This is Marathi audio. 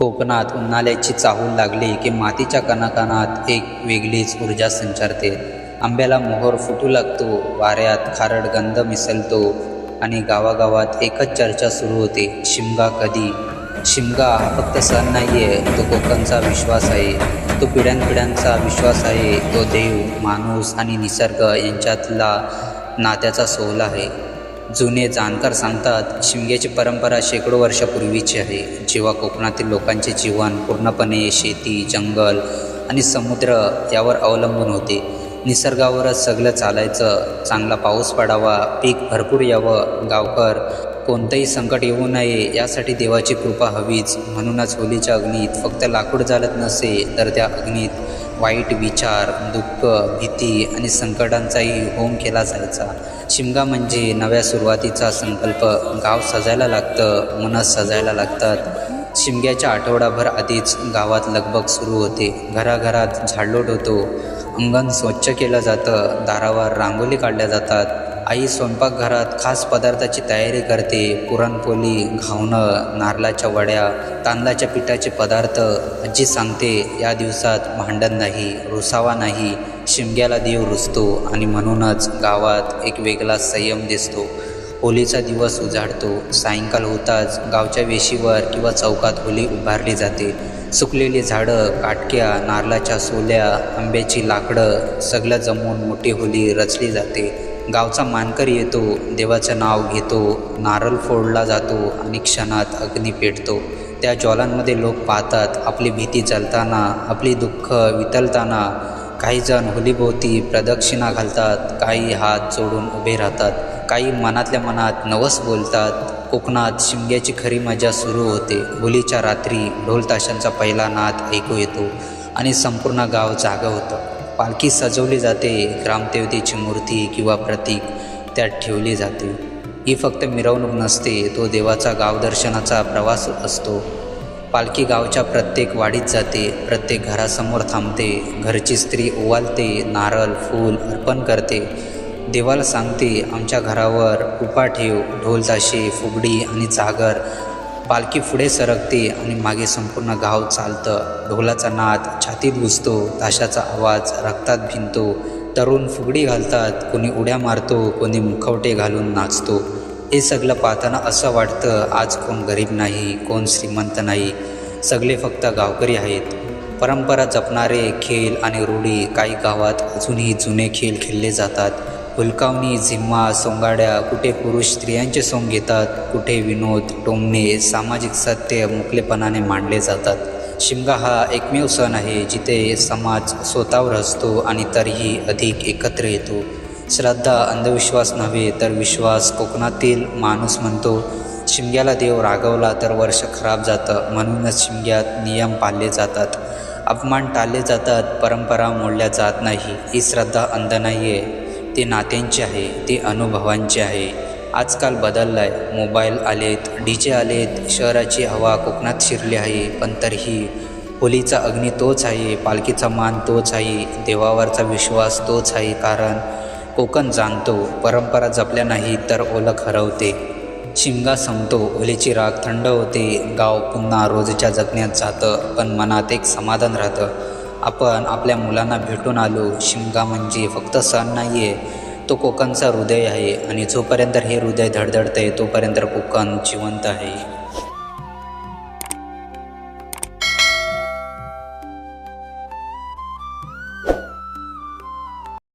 कोकणात उन्हाळ्याची चाहूल लागली की मातीच्या कणाकणात एक वेगळीच ऊर्जा संचारते. आंब्याला मोहर फुटू लागतो वाऱ्यात खारट गंध मिसळतो आणि गावागावात एकच चर्चा सुरू होते शिमगा कधी? शिमगा हा फक्त सण नाही आहे तो कोकणचा विश्वास आहे. तो पिढ्यानपिढ्यांचा विश्वास आहे. तो देव माणूस आणि निसर्ग यांच्यातला नात्याचा सोहळा आहे. जुने जाणकार सांगतात शिमग्याची परंपरा शेकडो वर्षापूर्वीची आहे. जेव्हा कोकणातील लोकांचे जीवन पूर्णपणे शेती जंगल आणि समुद्र यावर अवलंबून होते निसर्गावरच सगळं चालायचं चांगला पाऊस पडावा पीक भरपूर यावं गावकर कोणतंही संकट येऊ नये यासाठी देवाची कृपा हवीच. म्हणूनच होलीच्या अग्नीत फक्त लाकूड जाळत नसे तर त्या अग्नीत वाईट विचार दुःख भीती आणि संकटांचाही होम केला जायचा. शिमगा म्हणजे नव्या सुरुवातीचा संकल्प. गाव सजायला लागतं मनस सजायला लागतात. शिमग्याच्या आठवडाभर आधीच गावात लगबग सुरू होते. घराघरात झाडलोट होतो. अंगण स्वच्छ केलं जातं दारावर रांगोली काढल्या जातात. आई स्वयंपाकघरात खास पदार्थाची तयारी करते पुरणपोळी घावणं नारळाच्या वड्या तांदळाच्या पिठाचे पदार्थ. आजी सांगते या दिवसात भांडण नाही रुसावा नाही शिमग्याला देव रुसतो आणि म्हणूनच गावात एक वेगळा संयम दिसतो. होलीचा दिवस उजाडतो सायंकाल होताच गावच्या वेशीवर किंवा चौकात होली उभारली जाते. सुकलेली झाडं काटक्या नारळाच्या सोल्या आंब्याची लाकडं सगळं जमवून मोठी होली रचली जाते. गावचा मानकर येतो देवाचं नाव घेतो नारळ फोडला जातो आणि क्षणात अग्नी पेटतो. त्या ज्वालांमध्ये लोक पाहतात आपली भीती जलताना आपली दुःख वितलताना काही जण होलीभोवती प्रदक्षिणा घालतात काही हात जोडून उभे राहतात. काही मनातल्या मनात नवस बोलतात. कोकणात शिमग्याची खरी मजा सुरू होते. होलीच्या रात्री ढोलताशांचा पहिला नाद ऐकू येतो आणि संपूर्ण गाव जागं होतं. पालखी सजवली जाते. ग्रामदेवतेची मूर्ती किंवा प्रतीक त्यात ठेवली जाते. ही फक्त मिरवणूक नसते तो देवाचा गावदर्शनाचा प्रवास असतो. पालखी गावच्या प्रत्येक वाडीत जाते प्रत्येक घरासमोर थांबते घरची स्त्री ओवालते नारळ फूल अर्पण करते. देवाला सांगते आमच्या घरावर उपा ठेव ढोल ताशे फुगडी आणि जागर पालखी पुढे सरकते आणि मागे संपूर्ण गाव चालतं. ढोलाचा नाद छातीत घुसतो ताशाचा आवाज रक्तात भिनतो. तरुण फुगडी घालतात कोणी उड्या मारतो कोणी मुखवटे घालून नाचतो. हे सगळं पाहताना असं वाटतं आज कोण गरीब नाही कोण श्रीमंत नाही. सगळे फक्त गावकरी आहेत. परंपरा जपणारे खेळ आणि रूढी काही गावात अजूनही जुने खेळ खेळले जातात. हुलकावणी झिम्मा सोंगाड्या कुठे पुरुष स्त्रियांचे सोंग घेतात कुठे विनोद टोमणे सामाजिक सत्य मुकलेपणाने मांडले जातात. शिमगा हा एकमेव सण आहे जिथे समाज स्वतःवर असतो आणि तरीही अधिक एकत्र येतो. श्रद्धा अंधविश्वास नव्हे तर विश्वास कोकणातील माणूस म्हणतो. शिमग्याला देव रागवला तर वर्ष खराब जातं म्हणूनच शिमग्यात नियम पाळले जातात. अपमान टाळले जातात परंपरा मोडल्या जात नाही. ही श्रद्धा अंध नाही आहे ते नात्यांचे आहे ते अनुभवांचे आहे. आजकाल बदललं आहे मोबाईल आलेत डी जे आलेत शहराची हवा कोकणात शिरली आहे पण तरीही होलीचा अग्नी तोच आहे पालखीचा मान तोच आहे देवावरचा विश्वास तोच आहे कारण कोकण जाणतो परंपरा जपल्या नाही तर ओळख हरवते. शिमगा संपतो होलीची राग थंड होते गाव पुन्हा रोजच्या जगण्यात जातं पण मनात एक समाधान राहतं. आपण आपल्या मुलांना भेटून आलो. शिमगा म्हणजे फक्त सण नाही आहे तो कोकणचा हृदय आहे. आणि जोपर्यंत हे हृदय धडधडतं आहे तोपर्यंत कोकण जिवंत आहे.